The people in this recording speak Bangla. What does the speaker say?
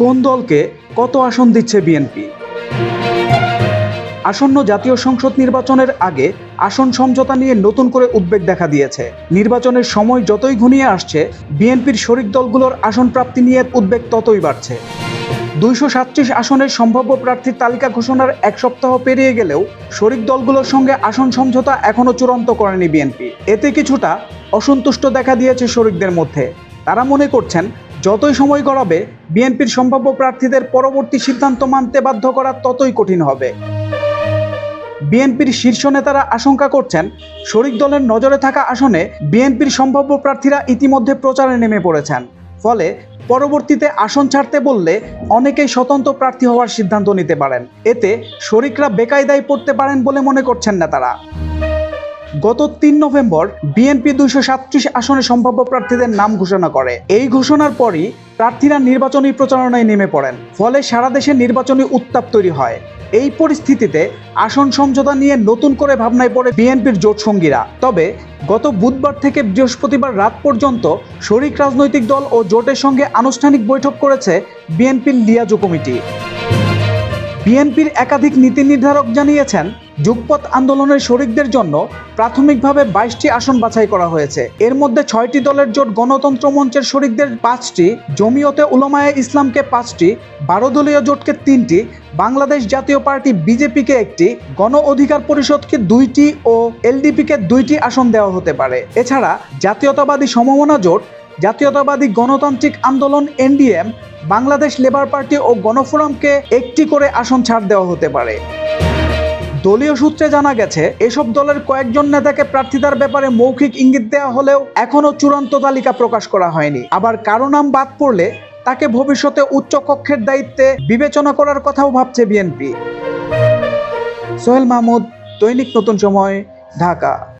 কোন দলকে কত আসন দিচ্ছে বিএনপি? আসন্ন জাতীয় সংসদ নির্বাচনের আগে আসন সমঝোতা নিয়ে নতুন করে উদ্বেগ দেখা দিয়েছে। নির্বাচনের সময় যতই ঘনিয়ে আসছে, বিএনপির শরিক দলগুলোর আসন প্রাপ্তি নিয়ে উদ্বেগ ততই বাড়ছে। দুইশো সাতত্রিশ আসনের সম্ভাব্য প্রার্থীর তালিকা ঘোষণার এক সপ্তাহ পেরিয়ে গেলেও শরিক দলগুলোর সঙ্গে আসন সমঝোতা এখনও চূড়ান্ত করেনি বিএনপি। এতে কিছুটা অসন্তুষ্ট দেখা দিয়েছে শরিকদের মধ্যে। তারা মনে করছেন যতই সময় গড়াবে, বিএনপির সম্ভাব্য প্রার্থীদের পরবর্তী সিদ্ধান্ত মানতে বাধ্য করা ততই কঠিন হবে। বিএনপির শীর্ষ নেতারা আশঙ্কা করছেন, শরিক দলের নজরে থাকা আসনে বিএনপির সম্ভাব্য প্রার্থীরা ইতিমধ্যে প্রচারে নেমে পড়েছেন। ফলে পরবর্তীতে আসন ছাড়তে বললে অনেকেই স্বতন্ত্র প্রার্থী হওয়ার সিদ্ধান্ত নিতে পারেন। এতে শরিকরা বেকায়দায় পড়তে পারেন বলে মনে করছেন নেতারা। গত তিন নভেম্বর বিএনপি দুইশো সাতত্রিশ আসনে সম্ভাব্য প্রার্থীদের নাম ঘোষণা করে। এই ঘোষণার পরই প্রার্থীরা নির্বাচনী প্রচারণায় নেমে পড়েন, ফলে সারা দেশে নির্বাচনী উত্তাপ তৈরি হয়। এই পরিস্থিতিতে আসন সমঝোতা নিয়ে নতুন করে ভাবনায় পড়ে বিএনপির জোট সঙ্গীরা। তবে গত বুধবার থেকে বৃহস্পতিবার রাত পর্যন্ত শরিক রাজনৈতিক দল ও জোটের সঙ্গে আনুষ্ঠানিক বৈঠক করেছে বিএনপির লিয়াজো কমিটি। বিএনপির একাধিক নীতি নির্ধারক জানিয়েছেন যুগপথ আন্দোলনের শরিকদের জন্য প্রাথমিকভাবে বাইশটি আসন বাছাই করা হয়েছে। এর মধ্যে ছয়টি দলের জোট গণতন্ত্র মঞ্চের শরিকদের পাঁচটি, জমিয়তে উলামায়ে ইসলামকে পাঁচটি বারো দলীয় জোটকে তিনটি, বাংলাদেশ জাতীয় পার্টি বিজেপিকে একটি, গণ অধিকার পরিষদকে দুইটি ও এলডিপিকে দুইটি আসন দেওয়া হতে পারে। এছাড়া জাতীয়তাবাদী সমমনা জোট জাতীয়তাবাদী গণতান্ত্রিক আন্দোলন এনডিএম বাংলাদেশ লেবার পার্টি ও গণফোরামকে একটি করে আসন ছাড় দেওয়া হতে পারে। দলীয় সূত্রে জানা গেছে, এসব দলের কয়েকজন নেতাকে প্রার্থিতার ব্যাপারে মৌখিক ইঙ্গিত দেওয়া হলেও এখনও চূড়ান্ত তালিকা প্রকাশ করা হয়নি। আবার কারও নাম বাদ পড়লে তাকে ভবিষ্যতে উচ্চ কক্ষের দায়িত্বে বিবেচনা করার কথাও ভাবছে বিএনপি। সোহেল মাহমুদ, দৈনিক নতুন সময়, ঢাকা।